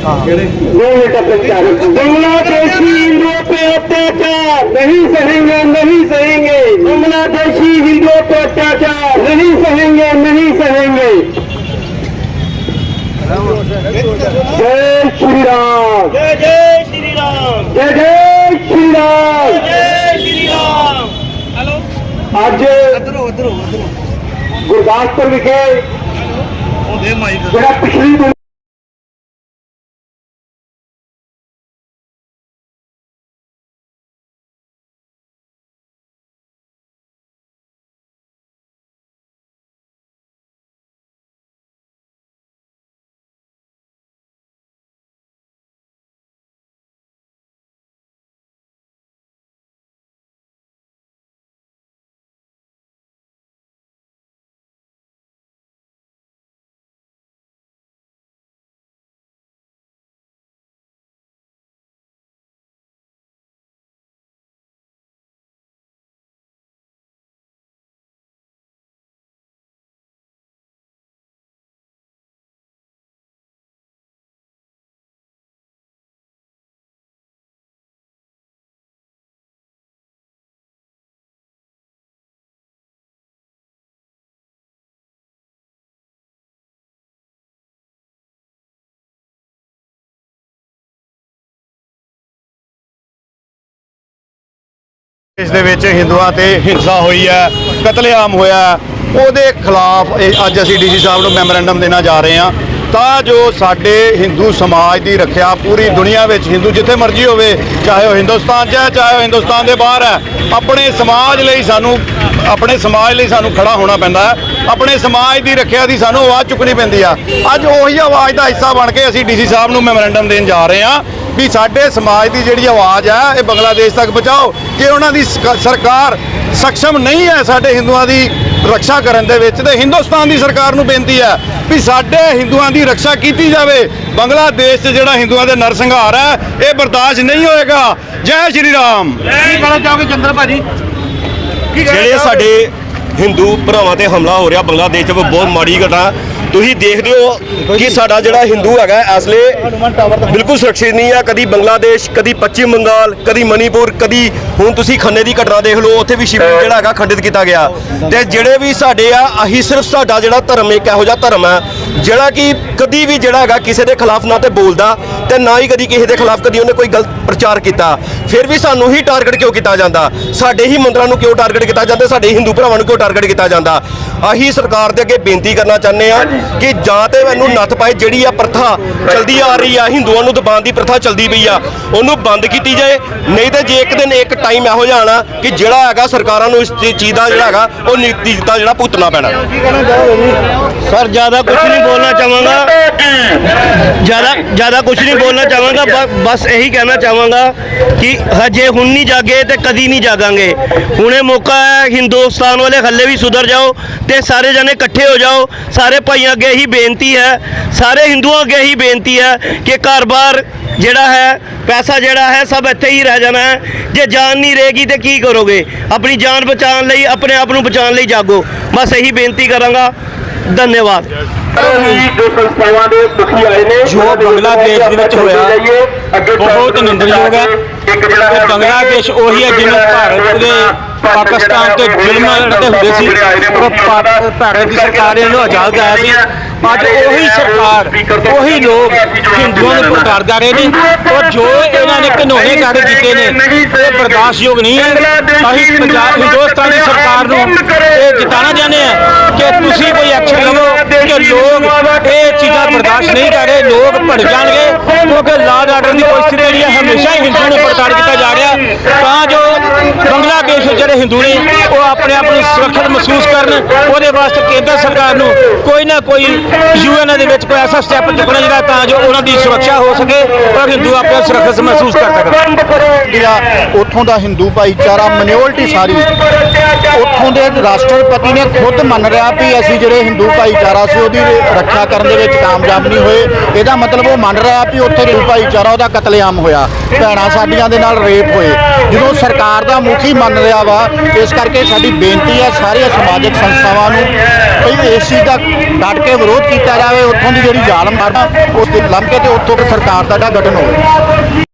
लोहे का प्रचार बांग्लादेशी हिंदुओं पे अत्याचार नहीं सहेंगे नहीं सहेंगे बांग्लादेशी हिंदुओं पे अत्याचार नहीं सहेंगे नहीं सहेंगे जय श्री राम जय जय श्री राम जय जय श्री राम जय श्री राम हेलो ਅੱਜ ਗੁਰਦਾਸਪੁਰ ਵਿਖੇ ਉਹਦੇ ਮਾਈਕ ਜਿਹੜਾ ਪਿਛਲੀ ਇਸ ਦੇ ਵਿੱਚ ਹਿੰਦੂਆਂ ਤੇ ਹਿੰਸਾ ਹੋਈ ਹੈ, ਕਤਲੇਆਮ ਹੋਇਆ ਉਹਦੇ ਖਿਲਾਫ ਅੱਜ ਅਸੀਂ ਡੀਸੀ ਸਾਹਿਬ ਨੂੰ ਮੈਮੋਰੈਂਡਮ ਦੇਣਾ ਜਾ ਰਹੇ ਹਾਂ। ਤਾਂ ਜੋ ਸਾਡੇ ਹਿੰਦੂ ਸਮਾਜ ਦੀ ਰੱਖਿਆ ਪੂਰੀ ਦੁਨੀਆ ਵਿੱਚ ਹਿੰਦੂ ਜਿੱਥੇ ਮਰਜ਼ੀ ਹੋਵੇ, ਚਾਹੇ ਉਹ ਹਿੰਦੁਸਤਾਨ 'ਚ ਹੈ, ਚਾਹੇ ਉਹ ਹਿੰਦੁਸਤਾਨ ਦੇ ਬਾਹਰ ਹੈ, ਆਪਣੇ ਸਮਾਜ ਲਈ ਸਾਨੂੰ, ਆਪਣੇ ਸਮਾਜ ਲਈ ਸਾਨੂੰ ਖੜਾ ਹੋਣਾ ਪੈਂਦਾ ਹੈ। ਆਪਣੇ ਸਮਾਜ ਦੀ ਰੱਖਿਆ ਦੀ ਸਾਨੂੰ ਆਵਾਜ਼ ਚੁੱਕਣੀ ਪੈਂਦੀ ਆ। ਅੱਜ ਉਹੀ ਆਵਾਜ਼ ਦਾ ਹਿੱਸਾ ਬਣ ਕੇ ਅਸੀਂ ਡੀਸੀ ਸਾਹਿਬ ਨੂੰ ਮੈਮੋਰੈਂਡਮ ਦੇਣ ਜਾ ਰਹੇ ਹਾਂ। ਵੀ ਸਾਡੇ ਸਮਾਜ ਦੀ ਜਿਹੜੀ ਆਵਾਜ਼ ਹੈ ਇਹ ਬੰਗਲਾਦੇਸ਼ ਤੱਕ ਪਹੁੰਚਾਓ। ਜੇ ਉਹਨਾਂ ਦੀ ਸਰਕਾਰ ਸક્ષਮ ਨਹੀਂ ਹੈ ਸਾਡੇ ਹਿੰਦੂਆਂ ਦੀ ਰੱਖਿਆ ਕਰਨ ਦੇ ਵਿੱਚ ਤੇ ਹਿੰਦੁਸਤਾਨ ਦੀ ਸਰਕਾਰ ਨੂੰ ਬੇਨਤੀ ਹੈ ਵੀ ਸਾਡੇ ਹਿੰਦੂਆਂ ਦੀ ਰੱਖਿਆ ਕੀਤੀ ਜਾਵੇ। ਬੰਗਲਾਦੇਸ਼ 'ਚ ਜਿਹੜਾ ਹਿੰਦੂਆਂ ਦੇ ਨਰਸੰਹਾਰ ਹੈ ਇਹ ਬਰਦਾਸ਼ਤ ਨਹੀਂ ਹੋਏਗਾ। ਜੈ ਸ਼੍ਰੀ ਰਾਮ। ਕੀ ਕਹਿਣਾ ਚਾਹੋਗੇ ਚੰਦਰ ਭਾਜੀ? ਜਿਹੜੇ ਸਾਡੇ ਹਿੰਦੂ ਭਰਾਵਾਂ ਤੇ ਹਮਲਾ ਹੋ ਰਿਹਾ ਬੰਗਲਾਦੇਸ਼ 'ਚ ਬਹੁਤ ਮਾੜੀ ਘਟਨਾ ਤੁਸੀਂ ਦੇਖਦੇ ਹੋ ਕਿ ਸਾਡਾ ਜਿਹੜਾ ਹਿੰਦੂ ਹੈਗਾ, ਇਸ ਲਈ ਬਿਲਕੁਲ ਸੁਰੱਖਿਅਤ ਨਹੀਂ ਆ। ਕਦੀ ਬੰਗਲਾਦੇਸ਼, ਕਦੀ ਪੱਛਮ ਬੰਗਾਲ, ਕਦੀ ਮਨੀਪੁਰ, ਕਦੀ ਹੁਣ ਤੁਸੀਂ ਖੰਨੇ ਦੀ ਘਟਨਾ ਦੇਖ ਲਓ, ਉੱਥੇ ਵੀ ਸ਼ਿਵਲਿੰਗ ਜਿਹੜਾ ਹੈਗਾ ਖੰਡਿਤ ਕੀਤਾ ਗਿਆ। ਤੇ ਜਿਹੜੇ ਵੀ ਸਾਡੇ ਆ ਅਸੀਂ ਸਿਰਫ ਸਾਡਾ ਜਿਹੜਾ ਧਰਮ ਇੱਕ ਇਹੋ ਜਿਹਾ ਧਰਮ ਹੈ ਜਿਹੜਾ ਕਿ ਕਦੀ ਵੀ ਜਿਹੜਾ ਹੈਗਾ ਕਿਸੇ ਦੇ ਖਿਲਾਫ ਨਾ ਤੇ ਬੋਲਦਾ ਤੇ ਨਾ ਹੀ ਕਦੀ ਕਿਸੇ ਦੇ ਖਿਲਾਫ ਕਦੀ ਉਹਨੇ ਕੋਈ ਗਲਤ ਪ੍ਰਚਾਰ ਕੀਤਾ। ਫਿਰ ਵੀ ਸਾਨੂੰ ਹੀ ਟਾਰਗੇਟ ਕਿਉਂ ਕੀਤਾ ਜਾਂਦਾ? ਸਾਡੇ ਹੀ ਮੰਦਰਾਂ ਨੂੰ ਕਿਉਂ ਟਾਰਗੇਟ ਕੀਤਾ ਜਾਂਦਾ? ਸਾਡੇ ਹਿੰਦੂ ਭਰਾਵਾਂ ਨੂੰ ਕਿਉਂ ਟਾਰਗੇਟ ਕੀਤਾ ਜਾਂਦਾ? ਆਹੀ ਸਰਕਾਰ ਦੇ ਅੱਗੇ ਬੇਨਤੀ ਕਰਨਾ ਚਾਹੁੰਦੇ ਆ ਕਿ ਜਾਂ ਤੇ ਮੈਨੂੰ ਨੱਥ ਪਾਏ ਜਿਹੜੀ ਆ ਪ੍ਰਥਾ ਚਲਦੀ ਆ ਰਹੀ ਆ, ਹਿੰਦੂਆਂ ਨੂੰ ਦਬਾਉਣ ਦੀ ਪ੍ਰਥਾ ਚਲਦੀ ਪਈ ਆ, ਉਹਨੂੰ ਬੰਦ ਕੀਤੀ ਜਾਏ। ਨਹੀਂ ਤੇ ਜੇ ਇੱਕ ਦਿਨ ਇੱਕ ਟਾਈਮ ਇਹੋ ਜਿਹਾ ਆਣਾ ਕਿ ਜਿਹੜਾ ਹੈਗਾ ਸਰਕਾਰਾਂ ਨੂੰ ਇਸ ਚੀਜ਼ ਦਾ ਜਿਹੜਾ ਹੈਗਾ, ਉਹ ਨੀਤੀ ਦਾ ਜਿਹੜਾ ਭੁਗਤਣਾ ਪੈਣਾ। ਸਰ, ਜ਼ਿਆਦਾ ਕੁਝ ਨਹੀਂ ਨਹੀਂ ਬੋਲਣਾ ਚਾਹਾਂਗਾ। ਜ਼ਿਆਦਾ ਜ਼ਿਆਦਾ ਕੁਝ ਨਹੀਂ ਬੋਲਣਾ ਚਾਹਾਂਗਾ ਬਸ ਇਹੀ ਕਹਿਣਾ ਚਾਹਾਂਗਾ ਕਿ ਹਜੇ ਹੁਣ ਨਹੀਂ ਜਾਗੇ ਤੇ ਕਦੀ ਨਹੀਂ ਜਾਗਾਂਗੇ। ਹੁਣੇ ਮੌਕਾ ਹੈ, ਹਿੰਦੁਸਤਾਨ ਵਾਲੇ ਹੱਲੇ ਵੀ ਸੁਧਰ ਜਾਓ ਤੇ ਸਾਰੇ ਜਣੇ ਇਕੱਠੇ ਹੋ ਜਾਓ। ਸਾਰੇ ਭਾਈਆਂ ਅੱਗੇ ਹੀ ਬੇਨਤੀ ਹੈ, ਸਾਰੇ ਹਿੰਦੂਆਂ ਅੱਗੇ ਹੀ ਬੇਨਤੀ ਹੈ ਕਿ ਘਰ-ਬਾਰ ਜਿਹੜਾ ਹੈ, ਪੈਸਾ ਜਿਹੜਾ ਹੈ, ਸਭ ਇੱਥੇ ਹੀ ਰਹਿ ਜਾਣਾ ਹੈ। ਜੇ ਜਾਨ ਨਹੀਂ ਰਹੇਗੀ ਤੇ ਕੀ ਕਰੋਗੇ? ਆਪਣੀ ਜਾਨ ਬਚਾਉਣ ਲਈ, ਆਪਣੇ ਆਪ ਨੂੰ ਬਚਾਉਣ ਲਈ ਜਾਗੋ। ਬਸ ਇਹੀ ਬੇਨਤੀ ਕਰਾਂਗਾ। ਧੰਨਵਾਦ। ਜੋ ਸੰਸਥਾਵਾਂ ਦੇ ਦੁਖੀ ਆਏ ਨੇ ਜੋ ਬੰਗਲਾਦੇਸ਼ ਦੇ ਵਿੱਚ ਹੋਇਆ, ਬਹੁਤ ਨਿੰਦਣਯੋਗ ਹੈ। ਤੇ ਬੰਗਲਾਦੇਸ਼ ਉਹੀ ਹੈ ਜਿਹਨੂੰ ਭਾਰਤ ਦੇ ਪਾਕਿਸਤਾਨ ਤੇ ਜ਼ੁਲਮ ਲੜਦੇ ਹੁੰਦੇ ਸੀ ਉਹ ਭਾਰਤ ਦੀ ਸਰਕਾਰ ਨੇ ਇਹਨੂੰ ਆਜ਼ਾਦ ਕਰਾਇਆ ਸੀ। ਅੱਜ ਉਹੀ ਸਰਕਾਰ ਉਹੀ ਲੋਕ ਹਿੰਦੂਆਂ ਨੂੰ ਪ੍ਰਤਾੜਦਾ ਰਹੇ ਨੇ ਔਰ ਜੋ ਇਹਨਾਂ ਨੇ ਘਿਨੌਣੇ ਕਾਰਜ ਕੀਤੇ ਨੇ ਇਹ ਬਰਦਾਸ਼ਤਯੋਗ ਨਹੀਂ ਹੈ। ਅਸੀਂ ਪੰਜਾਬ ਹਿੰਦੁਸਤਾਨ ਦੀ ਸਰਕਾਰ ਨੂੰ ਇਹ ਜਿਤਾਣਾ ਚਾਹੁੰਦੇ ਹਾਂ ਕਿ ਤੁਸੀਂ ਕੋਈ ਐਕਸ਼ਨ ਲਵੋ ਕਿ ਲੋਕ ਇਹ ਚੀਜ਼ਾਂ ਬਰਦਾਸ਼ਤ ਨਹੀਂ ਕਰ ਰਹੇ ਲੋਕ ਭੜ ਜਾਣਗੇ। ਕਿਉਂਕਿ ਲਾਅ ਆਰਡਰ ਦੀ ਪਰਿਸਥਿਤੀ ਜਿਹੜੀ ਹੈ ਹਮੇਸ਼ਾ ਹੀ ਹਿੰਦੂਆਂ ਨੂੰ ਪ੍ਰਤਾੜ ਕੀਤਾ ਜਾ ਰਿਹਾ। ਤਾਂ ਜੋ ਬੰਗਲਾਦੇਸ਼ ਜਿਹੜੇ ਹਿੰਦੂ ਨੇ, ਉਹ ਆਪਣੇ ਆਪ ਨੂੰ ਸੁਰੱਖਿਅਤ ਮਹਿਸੂਸ ਕਰਨ, ਉਹਦੇ ਵਾਸਤੇ ਕੇਂਦਰ ਸਰਕਾਰ ਨੂੰ ਕੋਈ ਨਾ ਕੋਈ ਯੂਐਨ ਦੇ ਵਿੱਚ ਕੋਈ ਐਸਾ ਸਟੈਪ ਚੁੱਕਣਾ ਜਿਹੜਾ ਤਾਂ ਜੋ ਉਹਨਾਂ ਦੀ ਸੁਰੱਖਿਆ ਹੋ ਸਕੇ ਔਰ ਹਿੰਦੂ ਆਪਣੇ ਸੁਰੱਖਿਅਤ ਮਹਿਸੂਸ ਕਰ ਸਕਣ। ਜਿਹੜਾ ਉੱਥੋਂ ਦਾ ਹਿੰਦੂ ਭਾਈਚਾਰਾ ਮਿਨੋਰਟੀ ਸਾਰੀ, ਉੱਥੋਂ ਦੇ ਰਾਸ਼ਟਰਪਤੀ ਨੇ ਖੁਦ ਮੰਨ ਰਿਹਾ ਵੀ ਅਸੀਂ ਜਿਹੜੇ ਹਿੰਦੂ ਭਾਈਚਾਰਾ ਸੀ, ਉਹਦੀ ਰੱਖਿਆ ਕਰਨ ਦੇ ਵਿੱਚ ਕਾਮਯਾਬ ਨਹੀਂ ਹੋਏ। ਇਹਦਾ ਮਤਲਬ ਉਹ ਮੰਨ ਰਿਹਾ ਵੀ ਉੱਥੇ ਹਿੰਦੂ ਭਾਈਚਾਰਾ ਉਹਦਾ ਕਤਲੇਆਮ ਹੋਇਆ। ਭੈਣਾਂ ਸਾਡੀਆਂ ਦੇ ਨਾਲ ਰੇਪ ਹੋਏ। ਜਦੋਂ ਸਰਕਾਰ ਦਾ ਮੁਖੀ ਮੰਨ ਰਿਹਾ ਵਾ, ਇਸ ਕਰਕੇ ਸਾਡੀ ਬੇਨਤੀ ਹੈ ਸਾਰੀਆਂ ਸਮਾਜਿਕ ਸੰਸਥਾਵਾਂ ਨੂੰ ਭਈ ਇਸ ਚੀਜ਼ ਦਾ ਡਟ ਕੇ ਵਿਰੋਧ ਕੀਤਾ ਜਾਵੇ, ਉੱਥੋਂ ਦੀ ਜਿਹੜੀ ਜ਼ਾਲਮ ਮਾਰਨਾ ਉਸ ਦੇ ਲੰਘ ਕੇ ਤੇ ਉੱਥੋਂ ਸਰਕਾਰ ਦਾ ਜਿਹੜਾ ਗਠਨ ਹੋਵੇ।